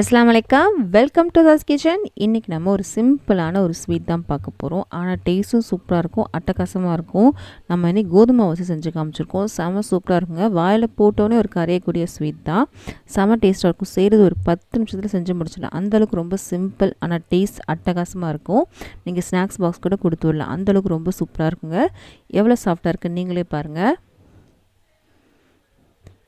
அஸ்லாம் வலைக்கம் welcome to Das kitchen இன்றைக்கி நம்ம ஒரு சிம்பிளான ஒரு ஸ்வீட் தான் பார்க்க போகிறோம் ஆனால் டேஸ்ட்டும் சூப்பராக இருக்கும் அட்டகாசமாக இருக்கும். நம்ம இன்னைக்கு கோதுமை வச்சு செஞ்சு காமிச்சிருக்கோம். செம சூப்பராக இருக்குங்க. வாயில் போட்டோன்னே ஒரு கரையக்கூடிய ஸ்வீட் தான். செம டேஸ்ட்டாக இருக்கும். செய்கிறது ஒரு பத்து நிமிஷத்தில் செஞ்சு முடிச்சிடலாம். அந்தளவுக்கு ரொம்ப சிம்பிள் ஆனால் டேஸ்ட் அட்டகாசமாக இருக்கும். நீங்கள் ஸ்நாக்ஸ் பாக்ஸ் கூட கொடுத்து விடலாம். அந்தளவுக்கு ரொம்ப சூப்பராக இருக்குங்க. எவ்வளோ சாஃப்டாக இருக்குது நீங்களே பாருங்கள்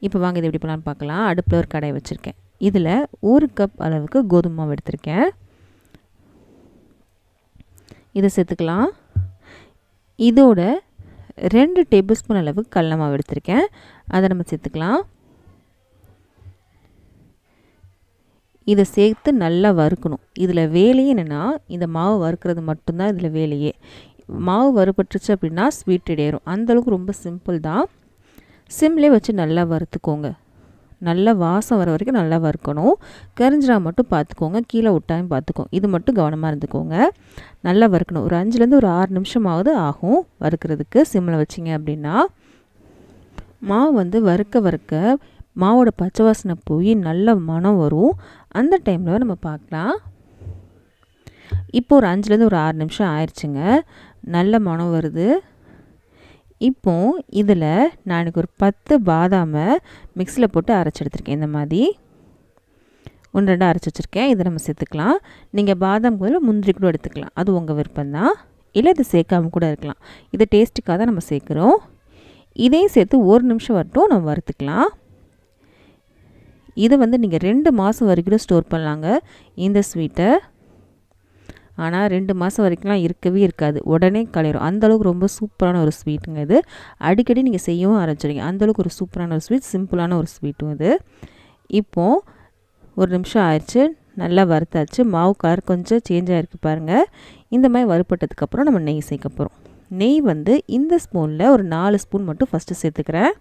இப்போ வாங்க இது எப்படி பண்ணலான்னு பார்க்கலாம். அடுப்பில் ஒரு கடாய் வச்சுருக்கேன். இதில் ஒரு கப் அளவுக்கு கோதுமை மாவு எடுத்திருக்கேன். இதை சேர்த்துக்கலாம். இதோட ரெண்டு டேபிள் ஸ்பூன் அளவுக்கு கடல மாவு எடுத்திருக்கேன். அதை நம்ம சேர்த்துக்கலாம். இதை சேர்த்து நல்லா வறுக்கணும். இதில் வேலையே என்னென்னா இந்த மாவு வறுக்கிறது மட்டும்தான் இதில் வேலையே. மாவு வறுபட்டுருச்சு அப்படின்னா ஸ்வீட் ரெடி அந்தளவுக்கு ரொம்ப சிம்பிள் தான். சிம்லேயே வச்சு நல்லா வறுத்துக்கோங்க. நல்ல வாசம் வர வரைக்கும் நல்லா வறுக்கணும். கரிஞ்சிரா மட்டும் பார்த்துக்கோங்க கீழே விட்டாயும் பார்த்துக்கோங்க இது மட்டும் கவனமாக இருந்துக்கோங்க. நல்லா வறுக்கணும். ஒரு அஞ்சுலேருந்து ஒரு ஆறு நிமிஷமாவது ஆகும் வறுக்கிறதுக்கு. சிம்மில் வச்சிங்க அப்படின்னா மாவு வந்து வறுக்க வறுக்க மாவோட பச்சை வாசனை போய் நல்ல மனம் வரும். அந்த டைமில் நம்ம பார்க்கலாம் இப்போ ஒரு அஞ்சுலேருந்து ஒரு ஆறு நிமிஷம் ஆயிடுச்சுங்க. நல்ல மனம் வருது. இப்போ இதில் நான் எனக்கு ஒரு பத்து பாதாமை மிக்சியில் போட்டு அரைச்சி எடுத்திருக்கேன் இந்த மாதிரி ஒன்று ரெண்டு அரைச்சி வச்சுருக்கேன். இதை நம்ம சேர்த்துக்கலாம். நீங்கள் பாதாம் கூட முந்திரி கூட எடுத்துக்கலாம். அது உங்கள் விருப்பம் தான் இல்லை இது சேர்க்காம கூட இருக்கலாம். இது டேஸ்ட்டுக்காக தான் நம்ம சேர்க்குறோம். இதையும் சேர்த்து ஒரு நிமிஷம் வரட்டும். நம்ம வறுத்துக்கலாம். இதை வந்து நீங்கள் ரெண்டு மாதம் வரைக்கும் ஸ்டோர் பண்ணலாங்க. இந்த ஸ்வீட்டை. ஆனால் ரெண்டு மாதம் வரைக்கும்லாம் இருக்கவே இருக்காது. உடனே கலையிடும் அந்தளவுக்கு ரொம்ப சூப்பரான ஒரு ஸ்வீட்டுங்க இது. அடிக்கடி நீங்கள் செய்யவும் ஆரம்பிச்சிடுங்க அந்தளவுக்கு ஒரு சூப்பரான ஒரு ஸ்வீட் சிம்பிளான ஒரு ஸ்வீட்டும் இது. இப்போது ஒரு நிமிஷம் ஆயிடுச்சு. நல்லா வறுத்தாச்சு. மாவு கலர் கொஞ்சம் சேஞ்ச் ஆகிருக்கு பாருங்கள் இந்த மாதிரி வறுப்பட்டதுக்கப்புறம் நம்ம நெய் சேர்க்க போகிறோம் நெய் வந்து இந்த ஸ்பூனில் ஒரு நாலு ஸ்பூன் மட்டும் ஃபஸ்ட்டு சேர்த்துக்கிறேன்.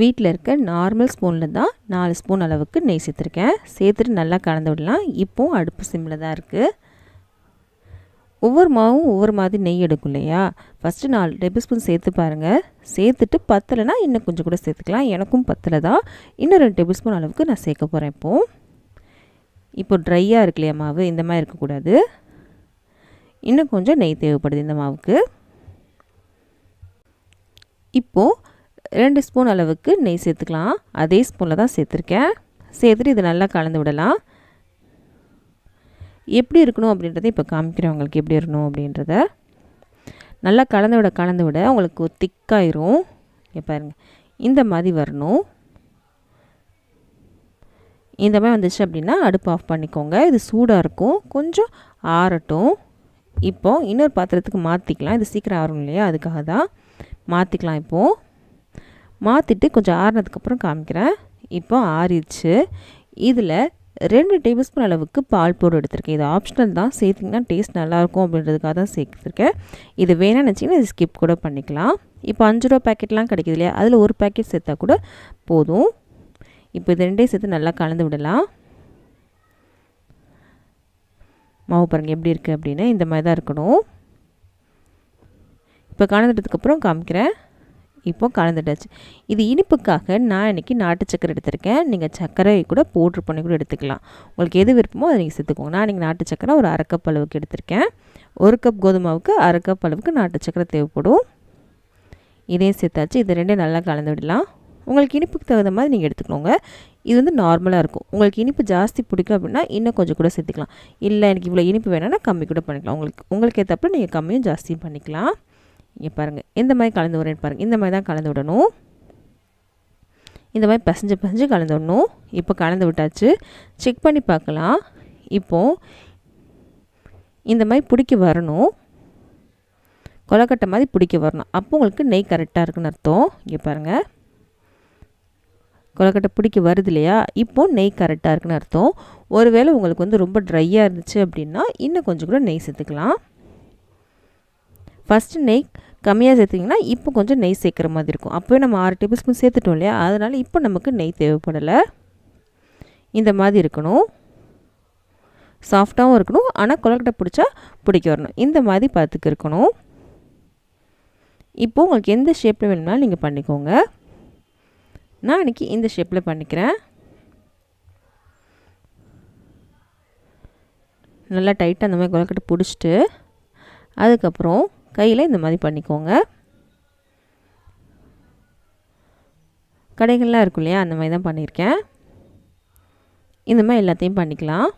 வீட்டில் இருக்க நார்மல் ஸ்பூனில் தான் நாலு ஸ்பூன் அளவுக்கு நெய் சேர்த்துருக்கேன். சேர்த்துட்டு நல்லா கலந்து விடலாம். இப்போது அடுப்பு சிம்மில் தான் இருக்குது ஒவ்வொரு மாவும் ஒவ்வொரு மாதிரி நெய் எடுக்கும் இல்லையா? ஃபஸ்ட்டு நாலு டேபிள் ஸ்பூன் சேர்த்து பாருங்கள் சேர்த்துட்டு பத்தலைனா இன்னும் கொஞ்சம் கூட சேர்த்துக்கலாம். எனக்கும் பத்தலை தான். இன்னும் ரெண்டு டேபிள் ஸ்பூன் அளவுக்கு நான் சேர்க்க போகிறேன் இப்போது இப்போ ட்ரையாக இருக்கு இல்லையா மாவு? இந்த மாதிரி இருக்கக்கூடாது. இன்னும் கொஞ்சம் நெய் தேவைப்படுது இந்த மாவுக்கு. இப்போது ரெண்டு ஸ்பூன் அளவுக்கு நெய் சேர்த்துக்கலாம். அதே ஸ்பூனில் தான் சேர்த்துருக்கேன். சேர்த்துட்டு இது நல்லா கலந்து விடலாம். எப்படி இருக்கணும் அப்படின்றத இப்போ காமிக்கிறேன் உங்களுக்கு எப்படி இருக்கணும் அப்படின்றத நல்லா கலந்து விட கலந்து விட உங்களுக்கு திக்காயிரும். பாருங்க. இந்த மாதிரி வரணும். இந்த மாதிரி வந்துச்சு அப்படின்னா அடுப்பு ஆஃப் பண்ணிக்கோங்க. இது சூடாக இருக்கும். கொஞ்சம் ஆறட்டும். இப்போது இன்னொரு பாத்திரத்துக்கு மாற்றிக்கலாம் இது சீக்கிரம் ஆறும் இல்லையா? அதுக்காக தான் மாற்றிக்கலாம் இப்போது மாற்றிட்டு கொஞ்சம் ஆறுனதுக்கப்புறம் காமிக்கிறேன். இப்போ ஆறிடுச்சு. இதில் ரெண்டு டேபிள் ஸ்பூன் அளவுக்கு பால் பவுடர் எடுத்திருக்கேன். இது ஆப்ஷனல் தான். சேர்த்திங்கன்னா டேஸ்ட் நல்லாயிருக்கும் அப்படின்றதுக்காக தான் சேர்த்துருக்கேன். இது வேணாம்னு நினச்சிங்கன்னா இது ஸ்கிப் கூட பண்ணிக்கலாம். இப்போ அஞ்சு ரூபா பேக்கெட்லாம் கிடைக்கிது இல்லையா? அதில் ஒரு பேக்கெட் சேர்த்தா கூட போதும். இப்போ இது ரெண்டையும் சேர்த்து நல்லா கலந்து விடலாம். மாவு பாருங்கள் எப்படி இருக்குது அப்படின்னு. இந்த மாதிரி தான் இருக்கணும். இப்போ கலந்துட்டதுக்கப்புறம் காமிக்கிறேன். இப்போ கலந்துட்டாச்சு. இது இனிப்புக்காக நான் இன்றைக்கி நாட்டு சக்கரை எடுத்திருக்கேன். நீங்கள் சர்க்கரை கூட பவுட்ரு பண்ணி கூட எடுத்துக்கலாம். உங்களுக்கு எது விருப்பமோ அதை நீங்கள் சேர்த்துக்கோங்க. நான் இன்றைக்கி நாட்டு சக்கரை ஒரு அரை கப் அளவுக்கு எடுத்திருக்கேன். ஒரு கப் கோதுமாவுக்கு அரை கப் அளவுக்கு நாட்டு சக்கரை தேவைப்படும். இதையும் சேர்த்தாச்சு. இது ரெண்டையும் நல்லா கலந்து விடலாம். உங்களுக்கு இனிப்புக்கு தகுந்த மாதிரி நீங்கள் எடுத்துக்கோங்க. இது வந்து நார்மலாக இருக்கும். உங்களுக்கு இனிப்பு ஜாஸ்தி பிடிக்கும் அப்படின்னா இன்னும் கொஞ்சம் கூட சேர்த்துக்கலாம். இல்லை எனக்கு இவ்வளோ இனிப்பு வேணும்னா கம்மி கூட பண்ணிக்கலாம். உங்களுக்கு உங்களுக்கு ஏற்றப்போ நீங்கள் கம்மியும் ஜாஸ்தியும் பண்ணிக்கலாம். இங்கே பாருங்கள் இந்த மாதிரி கலந்து வரேன்னு பாருங்கள் இந்த மாதிரி தான் கலந்து விடணும். இந்த மாதிரி பசஞ்சு பசஞ்சு கலந்து விடணும். இப்போ கலந்து விட்டாச்சு. செக் பண்ணி பார்க்கலாம். இப்போது இந்த மாதிரி பிடிக்க வரணும். கொலக்கட்டை மாதிரி பிடிக்க வரணும். அப்போ உங்களுக்கு நெய் கரெக்டாக இருக்குன்னு அர்த்தம். இங்கே பாருங்கள் கொலக்கட்டை பிடிக்க வருது இல்லையா? இப்போது நெய் கரெக்டாக இருக்குன்னு அர்த்தம். ஒருவேளை உங்களுக்கு வந்து ரொம்ப ட்ரையாக இருந்துச்சு அப்படின்னா இன்னும் கொஞ்சம் கூட நெய் சேர்த்துக்கலாம். ஃபஸ்ட்டு நெய் கம்மியாக சேர்த்திங்கன்னா இப்போ கொஞ்சம் நெய் சேர்க்குற மாதிரி இருக்கும். அப்போவே நம்ம ஆறு டேபிள் ஸ்பூன் சேர்த்துட்டோம் இல்லையா? அதனால் இப்போ நமக்கு நெய் தேவைப்படலை. இந்த மாதிரி இருக்கணும். சாஃப்டாகவும் இருக்கணும். ஆனால் கொலக்கட்டை பிடிச்சா பிடிக்க வரணும். இந்த மாதிரி பார்த்துக்கு இருக்கணும். இப்போது உங்களுக்கு எந்த ஷேப்பில் வேணும்னாலும் நீங்கள் பண்ணிக்கோங்க. நான் இன்றைக்கி இந்த ஷேப்பில் பண்ணிக்கிறேன். நல்லா டைட்டாக அந்த மாதிரி கொலக்கட்டை பிடிச்சிட்டு அதுக்கப்புறம் கையில் இந்த மாதிரி பண்ணிக்கோங்க. கடைகள்லாம் இருக்கும் இல்லையா? அந்த மாதிரி தான் பண்ணியிருக்கேன். இந்த மாதிரி எல்லாத்தையும் பண்ணிக்கலாம்.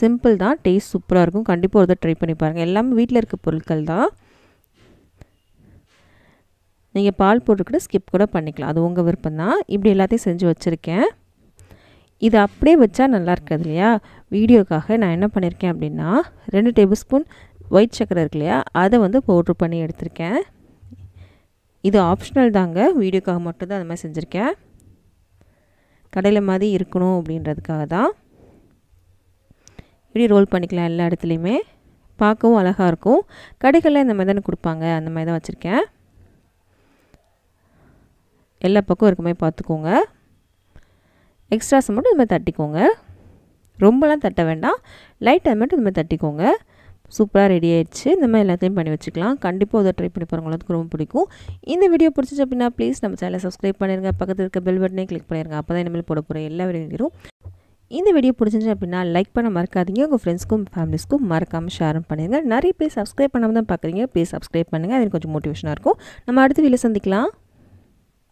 சிம்பிள் தான். டேஸ்ட் சூப்பராக இருக்கும். கண்டிப்பாக ஒரு ட்ரை பண்ணி பாருங்கள் எல்லாமே வீட்டில் இருக்க பொருட்கள் தான். நீங்கள் பால் போட்டுக்கிட்டு ஸ்கிப் கூட பண்ணிக்கலாம். அது உங்கள் விருப்பம் தான் இப்படி எல்லாத்தையும் செஞ்சு வச்சுருக்கேன். இது அப்படியே வச்சா நல்லா இருக்காது இல்லையா? வீடியோக்காக நான் என்ன பண்ணியிருக்கேன் அப்படின்னா ரெண்டு டேபிள் ஸ்பூன் ஒயிட் சக்கரை இருக்கு இல்லையா? அதை வந்து பவுட்ரு பண்ணி எடுத்திருக்கேன். இது ஆப்ஷனல் தாங்க. வீடியோக்காக மட்டும்தான் அந்த மாதிரி செஞ்சுருக்கேன். கடையில் மாதிரி இருக்கணும் அப்படின்றதுக்காக தான். இப்படி ரோல் பண்ணிக்கலாம் எல்லா இடத்துலையுமே. பார்க்கவும் அழகாக இருக்கும். கடைகளில் இந்த மாதிரி தானே கொடுப்பாங்க. அந்த மாதிரி தான் வச்சுருக்கேன். எல்லா பக்கம் இருக்குமே பார்த்துக்கோங்க. எக்ஸ்ட்ராஸ் மட்டும் இந்த மாதிரி தட்டிக்கோங்க. ரொம்பலாம் தட்ட வேண்டாம். லைட்டாக மட்டும் இந்த மாதிரி தட்டிக்கோங்க. சூப்பராக ரெடி ஆயிடுச்சு. இந்த மாதிரி எல்லாத்தையும் பண்ணி வச்சுக்கலாம். கண்டிப்பாக அதை ட்ரை பண்ணி பாருங்களுக்கு ரொம்ப பிடிக்கும். இந்த வீடியோ பிடிச்சிச்சு அப்படின்னா ப்ளீஸ் நம்ம சேனலை சப்ஸ்கிரைப் பண்ணிடுங்க பக்கத்தில் இருக்க பெல் பட்டனே கிளிக் பண்ணிடுங்க அப்போ தான் இனிமேல் போட போகிற எல்லா வீடியோவும் இந்த வீடியோ பிடிச்சிருந்துச்சு அப்படின்னா லைக் பண்ண மறக்காதீங்க. உங்கள் ஃப்ரெண்ட்ஸ்க்கும் ஃபேமிலிஸ்க்கும் மறக்காமல் ஷேரும் பண்ணிடுங்க நிறைய பேர் சப்ஸ்கிரைப் பண்ணாமல் தான் பார்க்குறீங்க. ப்ளீஸ் சப்ஸ்கிரைப் பண்ணுங்கள் அது கொஞ்சம் மோட்டிவேஷனாக இருக்கும். நம்ம அடுத்த வீடியோ சந்திக்கலாம்.